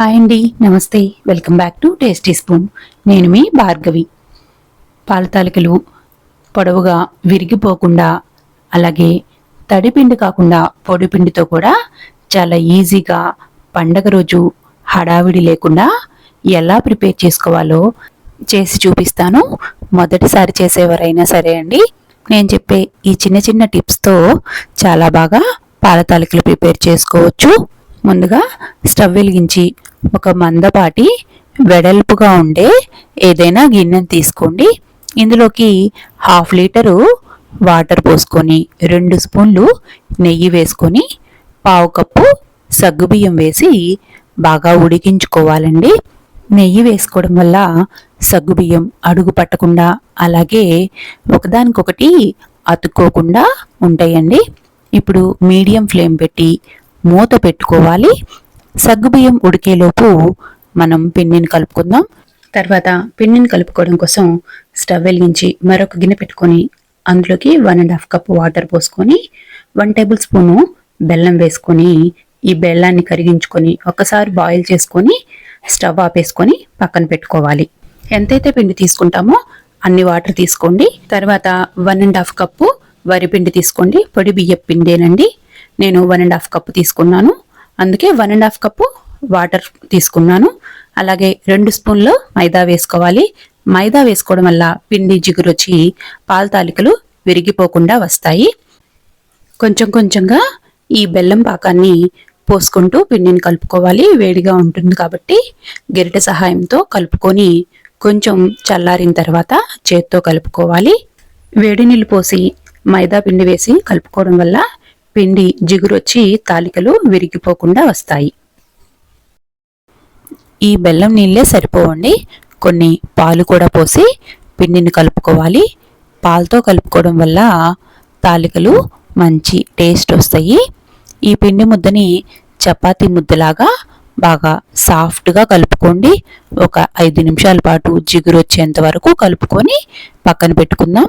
Hi అండి నమస్తే. Welcome back to tasty spoon నేను మీ భార్గవి. పాలతాలికలు పొడవుగా విరిగిపోకుండా అలాగే తడిపిండి కాకుండా పొడిపిండితో కూడా చాలా ఈజీగా పండగ రోజు హడావిడి లేకుండా ఎలా ప్రిపేర్ చేసుకోవాలో చేసి చూపిస్తాను. మొదటిసారి చేసేవారైనా సరే అండి నేను చెప్పే ఈ చిన్న చిన్న టిప్స్తో చాలా బాగా పాలతాలికలు ప్రిపేర్ చేసుకోవచ్చు. ముందుగా స్టవ్ వెలిగించి ఒక మందపాటి వెడల్పుగా ఉండే ఏదైనా గిన్నెను తీసుకోండి. ఇందులోకి హాఫ్ లీటరు వాటర్ పోసుకొని రెండు స్పూన్లు నెయ్యి వేసుకొని పావు కప్పు సగ్గుబియ్యం వేసి బాగా ఉడికించుకోవాలండి. నెయ్యి వేసుకోవడం వల్ల సగ్గుబియ్యం అడుగు పట్టకుండా అలాగే ఒకదానికొకటి అతుక్కోకుండా ఉంటాయండి. ఇప్పుడు మీడియం ఫ్లేమ్ పెట్టి మూత పెట్టుకోవాలి. సగ్గుబియ్యం ఉడికేలోపు మనం పిండిని కలుపుకుందాం. తర్వాత పిండిని కలుపుకోవడం కోసం స్టవ్ వెలిగించి మరొక గిన్నె పెట్టుకొని అందులోకి one and half cup water పోసుకొని వన్ టేబుల్ స్పూను బెల్లం వేసుకొని ఈ బెల్లాన్ని కరిగించుకొని ఒకసారి బాయిల్ చేసుకొని స్టవ్ ఆపేసుకొని పక్కన పెట్టుకోవాలి. ఎంతైతే పిండి తీసుకుంటామో అన్ని వాటర్ తీసుకోండి. తర్వాత వన్ అండ్ హాఫ్ కప్పు వరి పిండి తీసుకోండి. పొడి బియ్య పిండేనండి. నేను వన్ అండ్ హాఫ్ కప్పు తీసుకున్నాను. అందుకే one and half cup water తీసుకున్నాను. అలాగే రెండు స్పూన్లు మైదా వేసుకోవాలి. మైదా వేసుకోవడం వల్ల పిండి జిగురు వచ్చి పాల తాలికలు విరిగిపోకుండా వస్తాయి. కొంచెం కొంచెంగా ఈ బెల్లం పాకాన్ని పోసుకుంటూ పిండిని కలుపుకోవాలి. వేడిగా ఉంటుంది కాబట్టి గరిటె సహాయంతో కలుపుకొని కొంచెం చల్లారిన తర్వాత చేత్తో కలుపుకోవాలి. వేడి నీళ్ళు పోసి మైదా పిండి వేసి కలుపుకోవడం వల్ల పిండి జిగురొచ్చి తాలికలు విరిగిపోకుండా వస్తాయి. ఈ బెల్లం నీళ్ళే సరిపోవండి. కొన్ని పాలు కూడా పోసి పిండిని కలుపుకోవాలి. పాలతో కలుపుకోవడం వల్ల తాలికలు మంచి టేస్ట్ వస్తాయి. ఈ పిండి ముద్దని చపాతి ముద్దలాగా బాగా సాఫ్ట్గా కలుపుకోండి. ఒక ఐదు నిమిషాల పాటు జిగురు వచ్చేంత వరకు కలుపుకొని పక్కన పెట్టుకుందాం.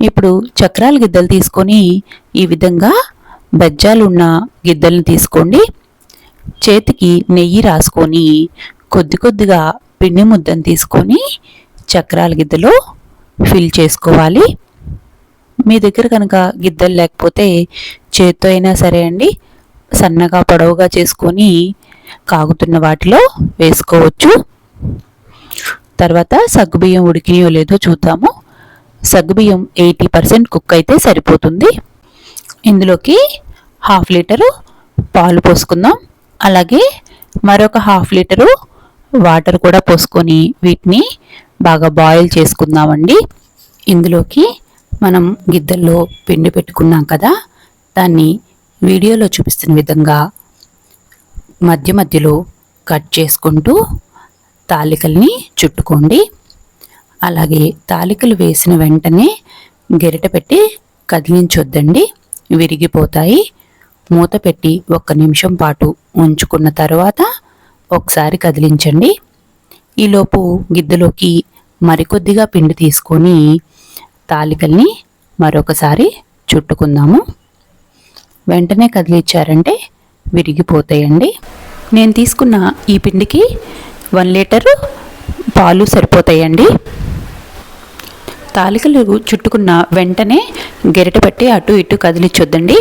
ఇప్పుడు చక్రాల గిద్దలు తీసుకొని ఈ విధంగా బెజ్జాలు ఉన్న గిద్దలను తీసుకోండి. చేతికి నెయ్యి రాసుకొని కొద్ది కొద్దిగా పిండి ముద్దను తీసుకొని చక్రాల గిద్దలో ఫిల్ చేసుకోవాలి. మీ దగ్గర కనుక గిద్దలు లేకపోతే చేత్తో అయినా సరే అండి సన్నగా పొడవుగా చేసుకొని కాగుతున్న వాటిలో వేసుకోవచ్చు. తర్వాత సగ్గుబియ్యం ఉడికినయో లేదో చూద్దాము. సగ్గుబియ్యం ఎయిటీ పర్సెంట్ కుక్ అయితే సరిపోతుంది. ఇందులోకి హాఫ్ లీటరు పాలు పోసుకుందాం. అలాగే మరొక హాఫ్ లీటరు వాటర్ కూడా పోసుకొని వీటిని బాగా బాయిల్ చేసుకుందామండి. ఇందులోకి మనం గిద్దల్లో పిండి పెట్టుకున్నాం కదా దాన్ని వీడియోలో చూపిస్తున్న విధంగా మధ్య మధ్యలో కట్ చేసుకుంటూ తాలికల్ని చుట్టుకోండి. అలాగే తాలికలు వేసిన వెంటనే గెరిట పెట్టి కదిలించొద్దండి. విరిగిపోతాయి. మూత పెట్టి ఒక్క నిమిషం పాటు ఉంచుకున్న తర్వాత ఒకసారి కదిలించండి. ఈలోపు గిద్దలోకి మరికొద్దిగా పిండి తీసుకొని తాలికల్ని మరొకసారి చుట్టుకుందాము. వెంటనే కదిలిచ్చారంటే విరిగిపోతాయండి. నేను తీసుకున్న ఈ పిండికి వన్ లీటరు పాలు సరిపోతాయండి. తాలికలు చుట్టుకున్న వెంటనే గెరిట పట్టి అటు ఇటు కదిలించొద్దండి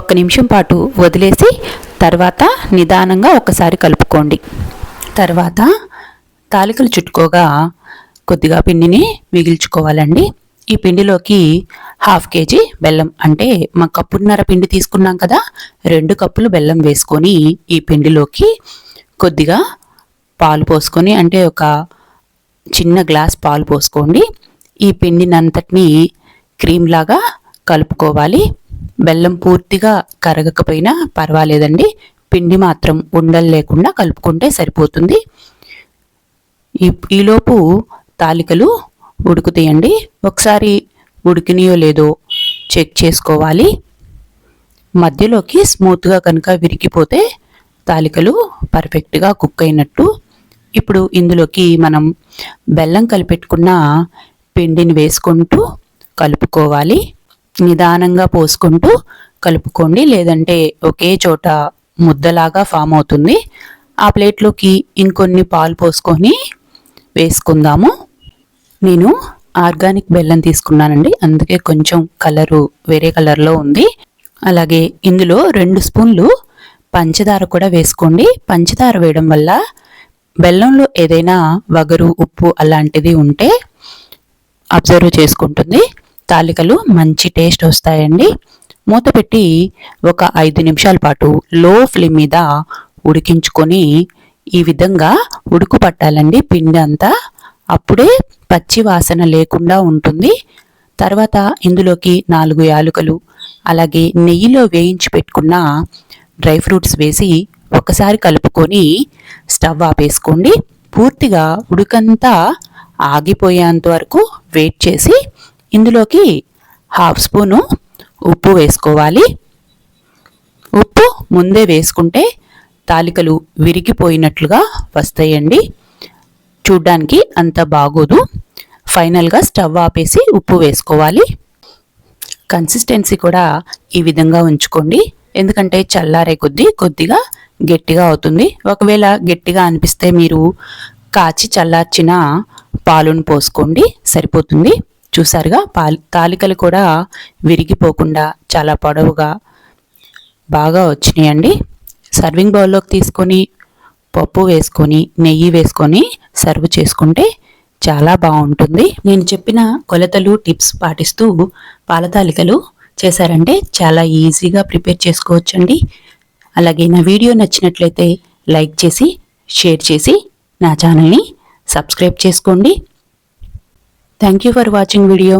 ఒక్క నిమిషం పాటు వదిలేసి తర్వాత నిదానంగా ఒకసారి కలుపుకోండి. తర్వాత తాలికలు చుట్టుకోగా కొద్దిగా పిండిని మిగిల్చుకోవాలండి. ఈ పిండిలోకి హాఫ్ కేజీ బెల్లం అంటే మా కప్పున్నర పిండి తీసుకున్నాం కదా రెండు కప్పులు బెల్లం వేసుకొని ఈ పిండిలోకి కొద్దిగా పాలు పోసుకొని అంటే ఒక చిన్న గ్లాస్ పాలు పోసుకోండి. ఈ పిండినంతటిని క్రీమ్ లాగా కలుపుకోవాలి. బెల్లం పూర్తిగా కరగకపోయినా పర్వాలేదండి. పిండి మాత్రం ఉండలు లేకుండా కలుపుకుంటే సరిపోతుంది. ఈ ఈలోపు తాలికలు ఉడుకుతాయండి. ఒకసారి ఉడికినాయో లేదో చెక్ చేసుకోవాలి. మధ్యలోకి స్మూత్గా కనుక విరిగిపోతే తాలికలు పర్ఫెక్ట్గా కుక్ అయినట్టు. ఇప్పుడు ఇందులోకి మనం బెల్లం కలిపెట్టుకున్న పిండిని వేసుకుంటూ కలుపుకోవాలి. నిదానంగా పోసుకుంటూ కలుపుకోండి. లేదంటే ఒకే చోట ముద్దలాగా ఫామ్ అవుతుంది. ఆ ప్లేట్లోకి ఇంకొన్ని పాలు పోసుకొని వేసుకుందాము. నేను ఆర్గానిక్ బెల్లం తీసుకున్నానండి. అందుకే కొంచెం కలరు వేరే కలర్లో ఉంది. అలాగే ఇందులో రెండు స్పూన్లు పంచదార కూడా వేసుకోండి. పంచదార వేయడం వల్ల బెల్లంలో ఏదైనా వగరు ఉప్పు అలాంటిది ఉంటే అబ్జర్వ్ చేసుకుంటుంది. తాలికలు మంచి టేస్ట్ వస్తాయండి. మూత పెట్టి ఒక ఐదు నిమిషాల పాటు లో ఫ్లేమ్ మీద ఉడికించుకొని ఈ విధంగా ఉడుకు పట్టాలండి. పిండి అంతా అప్పుడే పచ్చి వాసన లేకుండా ఉంటుంది. తర్వాత ఇందులోకి నాలుగు యాలుకలు అలాగే నెయ్యిలో వేయించి పెట్టుకున్న డ్రై ఫ్రూట్స్ వేసి ఒకసారి కలుపుకొని స్టవ్ ఆపేసుకోండి. పూర్తిగా ఉడుకంతా ఆగిపోయేంత వరకు వెయిట్ చేసి ఇందులోకి హాఫ్ స్పూను ఉప్పు వేసుకోవాలి. ఉప్పు ముందే వేసుకుంటే తాలికలు విరిగిపోయినట్లుగా వస్తాయండి. చూడ్డానికి అంత బాగోదు. ఫైనల్గా స్టవ్ ఆపేసి ఉప్పు వేసుకోవాలి. కన్సిస్టెన్సీ కూడా ఈ విధంగా ఉంచుకోండి. ఎందుకంటే చల్లారే కొద్దీ కొద్దిగా గట్టిగా అవుతుంది. ఒకవేళ గట్టిగా అనిపిస్తే మీరు కాచి చల్లార్చిన పాలును పోసుకోండి సరిపోతుంది. చూసారుగా పాలి తాలికలు కూడా విరిగిపోకుండా చాలా పొడవుగా బాగా వచ్చినాయండి. సర్వింగ్ బౌల్లోకి తీసుకొని పప్పు వేసుకొని నెయ్యి వేసుకొని సర్వ్ చేసుకుంటే చాలా బాగుంటుంది. నేను చెప్పిన కొలతలు టిప్స్ పాటిస్తూ పాలతాలికలు చేశారంటే చాలా ఈజీగా ప్రిపేర్ చేసుకోవచ్చండి. అలాగే నా వీడియో నచ్చినట్లయితే లైక్ చేసి షేర్ చేసి నా ఛానల్ని సబ్స్క్రైబ్ చేసుకోండి. Thank you for watching video